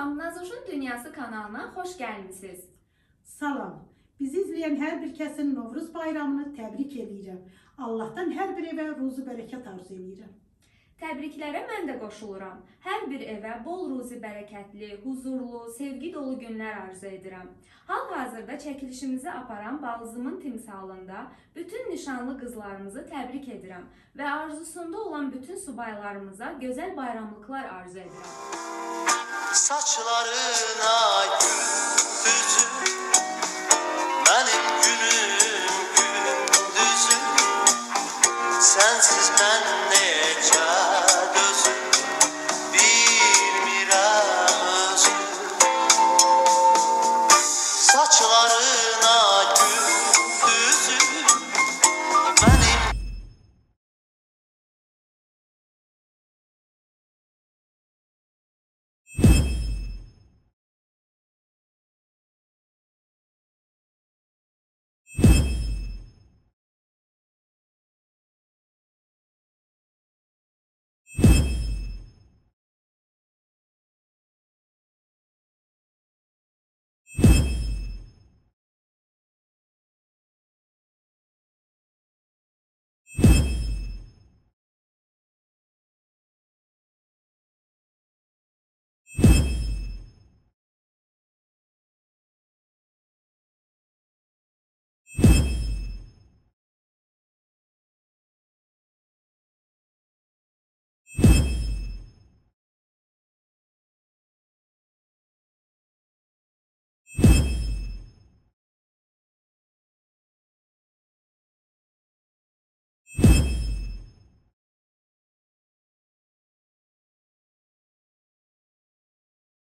Salam, Nazoşun Dünyası kanalına xoş gəlmisiniz. Salam. Bizi izleyen her bir kəsin Novruz bayramını təbrik edirəm. Allah'tan hər bir evə ruzu bərəkət arzu edirəm. Təbriklərə mən də qoşuluram. Hər bir evə bol ruzi bərəkətli, huzurlu, sevgi dolu günlər arzu edirəm. Hal-hazırda çəkilişimizi aparan baldızımın timsalında bütün nişanlı qızlarımızı təbrik edirəm və arzusunda olan bütün subaylarımıza gözəl bayramlıqlar arzu edirəm. Saçlarına gündüzüm Benim günüm gündüzüm Sensiz ben such a